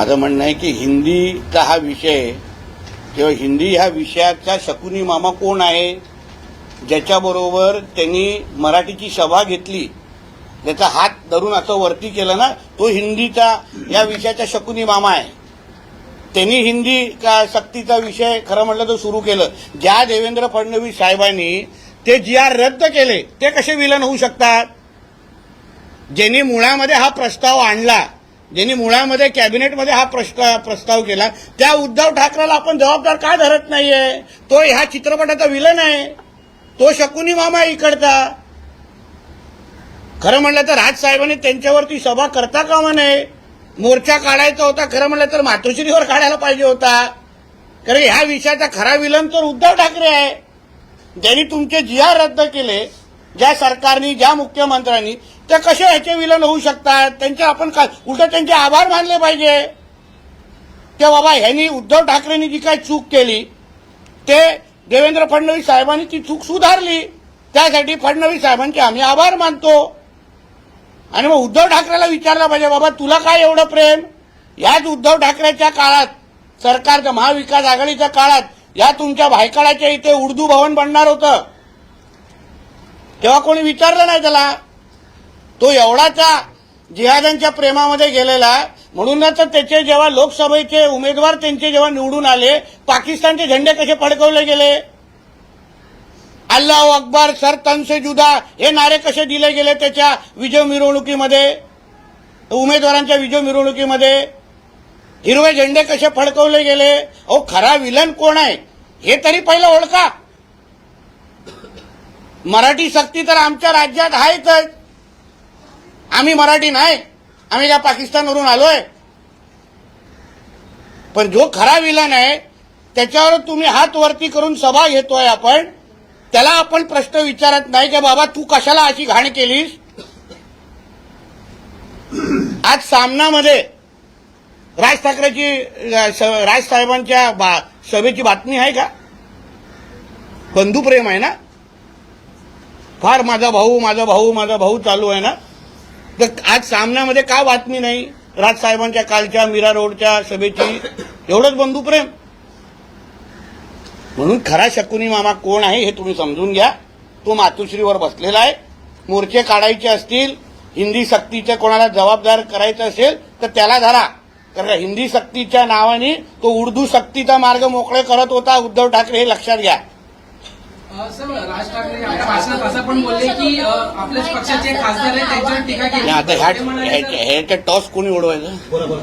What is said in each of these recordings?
माझं म्हणणं आहे की हिंदीचा हा विषय किंवा हिंदी ह्या विषयाचा शकुनी मामा कोण आहे ज्याच्याबरोबर त्यांनी मराठीची सभा घेतली त्याचा हात धरून असं वरती केलं ना तो हिंदीचा या विषयाचा शकुनी मामा आहे. त्यांनी हिंदी का सक्तीचा विषय खरं म्हटलं तर सुरू केलं. ज्या देवेंद्र फडणवीस साहेबांनी ते जी आर रद्द केले ते कसे विलन होऊ शकतात? ज्यांनी मुळामध्ये हा प्रस्ताव आणला ज्यांनी मुळामध्ये कॅबिनेटमध्ये हा प्रस्ताव प्रस्ताव केला त्या उद्धव ठाकरेला आपण जबाबदार का धरत नाहीये? तो ह्या चित्रपटाचा विलन आहे. तो शकुनी मामा इकडचा. खरं म्हणलं तर राजसाहेबांनी त्यांच्यावरती सभा करता कामा नये. मोर्चा काढायचा होता खरं म्हणलं तर मातोश्रीवर काढायला पाहिजे होता. कारण ह्या विषयाचा खरा विलन तर उद्धव ठाकरे आहे. ज्यांनी तुमचे जी आर रद्द केले. ज्या सरकारनी ज्या मुख्यमंत्र्यांनी ते कसे ह्याचे विलन होऊ शकतात? त्यांचे आपण काय उलट त्यांचे आभार मानले पाहिजे? ते बाबा ह्यांनी उद्धव ठाकरेंनी जी काही चूक केली ते देवेंद्र फडणवीस साहेबांनी ती चूक सुधारली. त्यासाठी फडणवीस साहेबांचे आम्ही आभार मानतो. आणि मग उद्धव ठाकरेला विचारलं पाहिजे बाबा तुला काय एवढं प्रेम? याच उद्धव ठाकरेच्या काळात सरकारच्या महाविकास आघाडीच्या काळात या तुमच्या भायकाळाच्या इथे उर्दू भवन बनणार होतं. तेव्हा कोणी विचारलं नाही त्याला? तो एवढाचा जिहादांच्या प्रेमामध्ये गेलेला म्हणूनच त्याचे जेव्हा लोकसभेचे उमेदवार त्यांचे जेव्हा निवडून आले पाकिस्तानचे झेंडे कसे फडकवले गेले? अल्लाह अकबर सर तनसे जुदा हे नारे कसे दिले गेले त्याच्या विजय मिरवणुकीमध्ये? उमेदवारांच्या विजय मिरवणुकीमध्ये? हिरवे झेंडे कसे फडकवले गेले? अहो खरा विलन कोण आहे? हे तरी पहिलं ओळखा. मराठी सक्ती तर आमच्या राज्यात आहेच. आम्ही मराठी नाही. आम्ही त्या पाकिस्तानवरून आलोय. पण जो खरा विलन आहे त्याच्यावर तुम्ही हात वरती करून सभा घेतोय आपण त्याला आपण प्रश्न विचारत नाही की बाबा तू कशाला अशी घाण केलीस? आज सामनामध्ये राज ठाकरेची राज साहेबांच्या बा- सभेची बातमी आहे का? बंधुप्रेम आहे ना? फार माझा भाऊ माझा भाऊ माझा भाऊ चालू आहे ना. तर आज सामन्यामध्ये का बातमी नाही? राज साहेबांच्या कालच्या मीरा रोडच्या सभेची एवढंच बंधू प्रेम. म्हणून खरा शकुनी मामा कोण आहे हे तुम्ही समजून घ्या. तो मातुश्रीवर बसलेला आहे. मोर्चे काढायचे असतील हिंदी सक्तीच्या कोणाला जबाबदार करायचं असेल तर त्याला धरा. कारण हिंदी सक्तीच्या नावाने तो उर्दू सक्तीचा मार्ग मोकळे करत होता. उद्धव ठाकरे हे लक्षात घ्या. सर राज ठाकरे आपल्या भाषणात असं पण बोलले की अ, आपल्याच पक्षाचे खासदार आहेत त्यांच्यावर टीका केली. आणि आता ह्या ते म्हणाले तर- ह्या- ह्याच्या टॉस कोणी उडवायचं?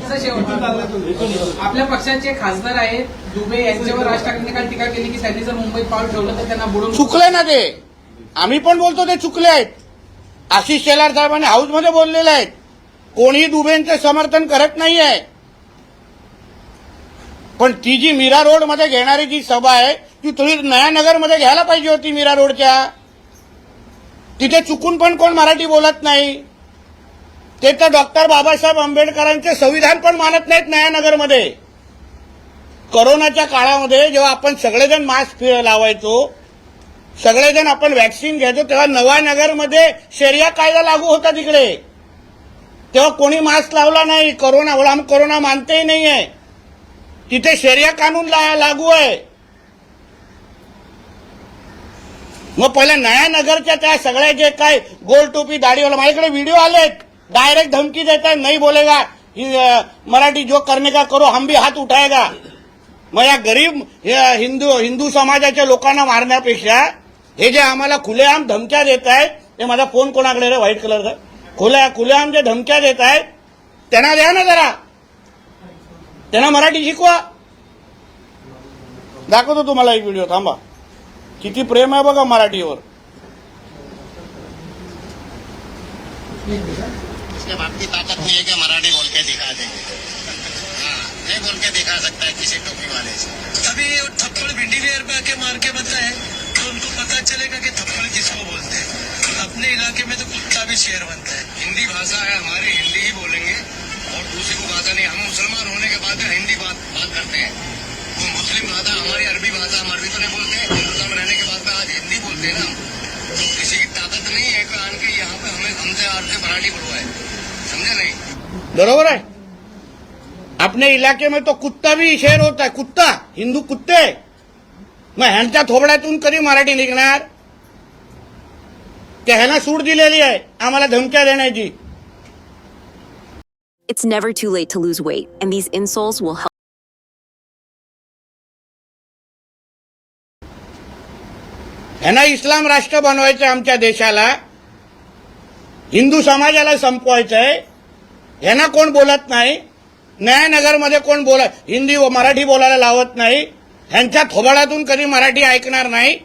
सर, शेवटी आपल्या पक्षाचे खासदार आहेत दुबे यांच्यावर राज ठाकरेंनी काल टीका केली की त्यांनी जर मुंबईत पाऊल ठेवलं तर त्यांना बुडून चुकले ना ते. आम्ही पण बोलतो ते चुकले आहेत. आशिष शेलार साहेबांनी हाऊसमध्ये बोललेले आहेत. कोणी दुबेंचं समर्थन करत नाही आहे पण ती जी मीरा रोडमध्ये घेणारी जी सभा आहे ती थोडी नयानगरमध्ये घ्यायला पाहिजे होती मीरा रोडच्या. तिथे चुकून पण कोण मराठी बोलत नाही. ते तर डॉक्टर बाबासाहेब आंबेडकरांचे संविधान पण मानत नाहीत नयानगरमध्ये. कोरोनाच्या काळामध्ये जेव्हा आपण सगळेजण मास्क लावायचो सगळेजण आपण व्हॅक्सिन घ्यायचो तेव्हा नवानगरमध्ये शेरिया कायदा लागू होता तिकडे. तेव्हा कोणी मास्क लावला नाही कोरोना बोला आम्ही कोरोना मानतेही नाहीये. तिथे शेरिया कानून लागू आहे. मग पहिल्या नयानगरच्या त्या सगळ्या जे काय गोल टोपी दाढीवाला माझ्याकडे व्हिडिओ आलेत. डायरेक्ट धमकी देता नाही बोलेगा. मराठी जो करणे का करो हम भी हात उठायगा. मग या गरीब हिंदू हिंदू समाजाच्या लोकांना मारण्यापेक्षा हे जे आम्हाला खुलेआम धमक्या देत आहेत ते माझा फोन कोणाकडे रे? व्हाईट कलरचा. खुल्या खुलेआम जे धमक्या देत आहेत त्यांना द्या ना जरा. त्यांना मराठी शिकवा. दाखवतो तुम्हाला एक व्हिडिओ थांबा. किती प्रेम आहे बघा मराठीवर. इसके ताकत नहीं है कि मराठी बोल के दिखा देंगे हाँ नहीं बोल के दिखा सकता है किसी टोपी वाले से। अभी थप्पड़ भिंडी वेयर पे आके मार के बताए तो उनको पता चलेगा कि थप्पड़ किसको बोलते हैं। अपने इलाके में तो कुत्ता भी शेर बनता है। हिंदी भाषा है, हमारी हिंदी ही बोलेंगे और दूसरी को भाषा नहीं, हम मुसलमान होने के बाद हिंदी बात बात करते हैं। भाषा हमारी अरबी भाषा हम अरबी तो नहीं बोलते हिंदुस्तान में रहने के बाद में आज हिंदी बोलते हैं ना तो किसी की ताकत नहीं है कि आन के यहाँ पे हमें हमसे समझे नहीं? बरोबर आहे अपने इलाके में तो कुत्ता भी शेर होता है। कुत्ता हिंदू कुत्ते। मग ह्यांच्या थोबड्यातून कधी मराठी निघणार ते ह्यांना सूट दिलेली आहे आम्हाला धमक्या देण्याची It's never too late to lose weight, and these insoles will help. ह्यांना इस्लाम राष्ट्र बनवायचं आहे आमच्या देशाला. हिंदू समाजाला संपवायचंय ह्यांना कोण बोलत नाही? न्यायनगरमध्ये कोण बोला हिंदी व मराठी बोलायला लावत नाही. ह्यांच्या थोबाडातून कधी मराठी ऐकणार नाही?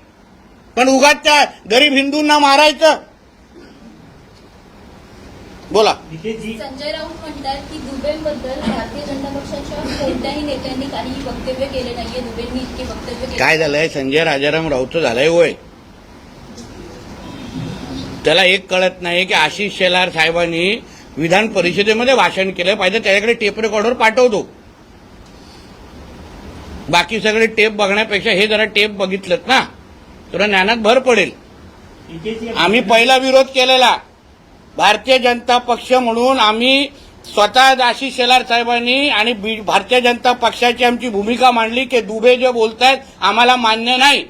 पण उगाच त्या गरीब हिंदूंना मारायचं. बोला. संजय राऊत म्हणतात की दुबेंबद्दल भारतीय जनता पक्षाच्या कोणत्याही नेत्यांनी काहीही वक्तव्य केले नाहीये. दुबेंनी इतके वक्तव्य केले. काय झालंय? संजय राजाराम राऊतचं झालंय होय त्याला एक कळत नाही की आशिष शेलार साहेबांनी विधान परिषदेमध्ये भाषण केलं. पाहिजे त्याच्याकडे टेप रेकॉर्डर पाठवतो. बाकी सगळे टेप बघण्यापेक्षा हे जरा टेप बघितलं ना. तुला ज्ञानात भर पडेल. आम्ही पहिला विरोध केलेला. भारतीय जनता पक्ष म्हणून आम्ही स्वतः आशिष शेलार साहेबांनी आणि भारतीय जनता पक्षाची आमची भूमिका मांडली की दुबे जे बोलतायत आम्हाला मान्य नाही.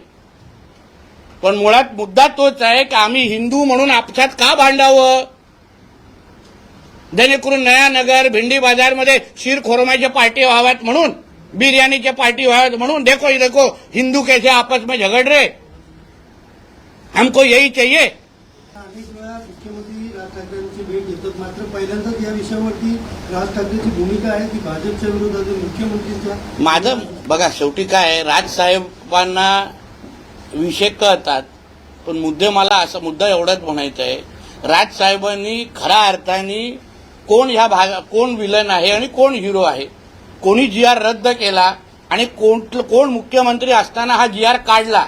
पण मुळात मुद्दा तोच आहे की आम्ही हिंदू म्हणून आपसात का भांडावं? जेणेकरून नयानगर भिंडी बाजारमध्ये शीर खोरमाच्या पार्टी व्हाव्यात म्हणून बिर्याणीच्या पार्टी व्हाव्यात म्हणून देखो देखो हिंदू कैसे आपस में झगड़ रे हमको यही चाहिए पहिल्यांदाच या विषयावरती राज ठाकरेची भूमिका आहे की भाजपच्या विरोधात मुख्यमंत्रीच्या? माझं बघा शेवटी काय आहे, राजसाहेबांना विषय कळतात पण मुद्दे मला असा मुद्दा एवढाच म्हणायचा आहे राजसाहेबांनी खऱ्या अर्थाने कोण ह्या भागा कोण विलन आहे आणि कोण हिरो आहे? कोणी जी आर रद्द केला आणि कोण कोण मुख्यमंत्री असताना हा जी आर काढला?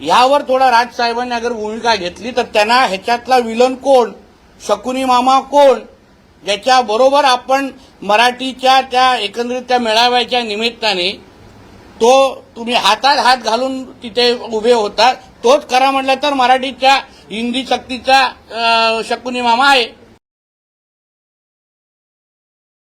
ह्यावर थोडा राजसाहेबांनी अगर भूमिका घेतली तर त्यांना ह्याच्यातला विलन कोण? शकुनी मामा कोण? याच्याबरोबर आपण मराठीच्या त्या एकंदरीत त्या मेळाव्याच्या निमित्ताने तो तुम्ही हातात हात घालून तिथे उभे होता तोच करा म्हटलं तर मराठीच्या हिंदी सक्तीचा शकुनी मामा आहे.